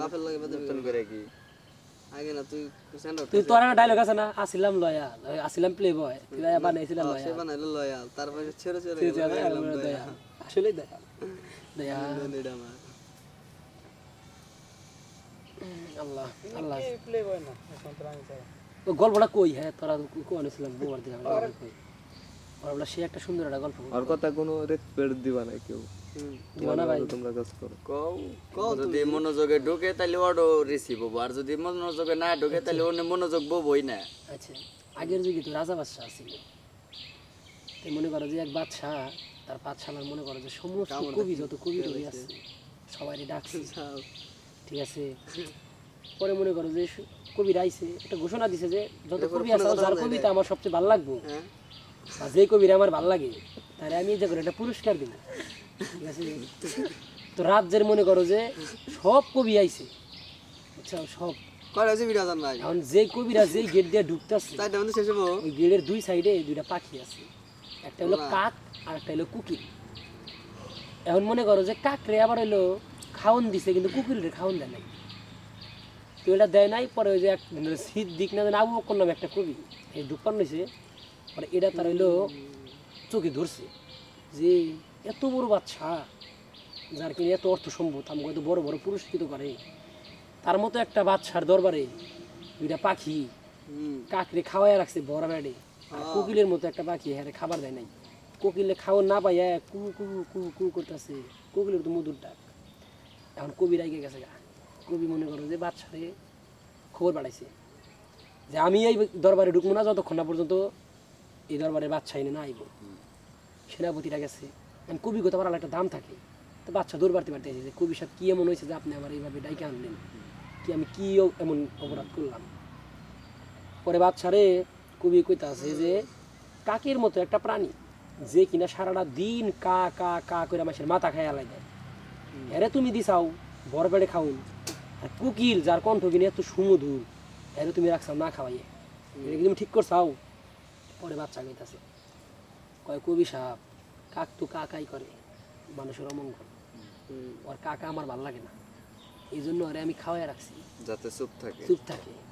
বাপের লাগে বেদবি নতুন করে কি আগে না তুই স্যান্ডার তুই তোর ডায়লগ আছে না আসিলাম লয়াল আসিলাম প্লে বয় তুই বানাইছিলাম সে লয়াল বানাইলো লয়াল তারপরে ছেড়ে ছেড়ে তুই গেল, দয়াল গেলাম দয়া। দয়াল আসলে দয়াল দয়াল এটা আমার। আল্লাহ আল্লাহ প্লে বয় না এখন তো আমি চাই ও গল্পটা কই হ্যাঁ তোরা কো আনিছিলাম বোবার দিলাম গল্পটা কই গল্পটা সে একটা সুন্দর একটা গল্প আর কথা কোনো রেসপেক্ট দিবা না কেউ। হুম। দিবানা ভাই। তোমরা কাজ করো। কও যদি মনোযোগে ঢুকে তাহলে ওটাও রিসিভ হব। আর যদি মনোযোগে না ঢুকে তাহলে অন্য মনোযোগ বই না। আচ্ছা আগের যুগে তো রাজা বাদশাহ ছিল। মনে করো যে এক বাদশাহ তার পাঠশালার মনে করো যে সমস্ত কবি যত কবি টবি আছে সবাই ডাকছে। ঠিক আছে? পরে মনে করো যে কবির আইছে একটা ঘোষণা দিছে যে যত কবি আছে যার কবিতা আমার সবচেয়ে ভালো লাগবে। হ্যাঁ। বা যে কবির আমার ভালো লাগে তাহলে আমি যে করে একটা পুরস্কার দিব। ঠিক আছে? তো রাজ্যের মনে করো যে সব কবি আইছে। আচ্ছা সব। এখন যে কবিরা যেই গেট দিয়ে ঢুকতেছে ওই গেটের দুই সাইডে দুইটা পাখি আছে। একটা হলো কাক আর একটা হলো কুকিল এখন মনে করো যে কাকরে আবার হলো খাওন দিছে কিন্তু কুকিলরে খাওন দেয় নাই। তো এটা দেয় নাই পরে ওই যে এক শীত দিক না আবু বকর নামে একটা কবি এই ঢুকান হয়েছে পরে এটা তার হইল চোখে ধরছে যে এত বড় বাচ্চা যার কিনে এত অর্থ সম্ভব আমাকে এত বড় বড় পুরস্কৃত করে। তার মতো একটা বাচ্চার দরবারে দুইটা পাখি কাকরে খাওয়াই রাখছে বড় বেড়ে। আর কোকিলের মতো একটা পাখি হ্যাঁ খাবার দেয় নাই। কোকিলে খাওয়া না পাইয়া কু কু কু কু করতেছে। কোকিলের তো মধুর ডাক। এখন কবি রাইগে গেছে গা। কবি মনে করো যে বাচ্চারে খবর পাঠাইছে যে আমি এই দরবারে ঢুকবো না যতক্ষণ না পর্যন্ত এই দরবারে বাচ্চা এনে না আইব সেনাপতিরা গেছে। এখন কবি কথা পারার একটা দাম থাকে। তো বাচ্চা দৌড় বাড়তে বাড়তে যে কবি সাহেব, কি এমন হয়েছে যে আপনি আমার এইভাবে ডাইকে আনলেন? কি আমি কি এমন অপরাধ করলাম? পরে বাচ্চারে কবি কইতা আছে যে, কাকের মতো একটা প্রাণী যে কিনা সারাটা দিন কা কা কা করে মানুষের মাথা খায় আলাই দেয় এরে তুমি দিছাও, বড় বেড়ে খাউন আর কুকিল যার কণ্ঠ কিনে এত সুমধুর, এরে তুমি রাখছাও না খাওয়াইয়ে। তুমি ঠিক করছাও? পরে বাচ্চা গাইতেছে কয় কবি সাহাব কাক তো কাকাই করে মানুষের অমঙ্গল। ওর কাকা আমার ভালো লাগে না। এই জন্য ওরে আমি খাওয়াই রাখছি। যাতে চুপ থাকে। চুপ থাকে।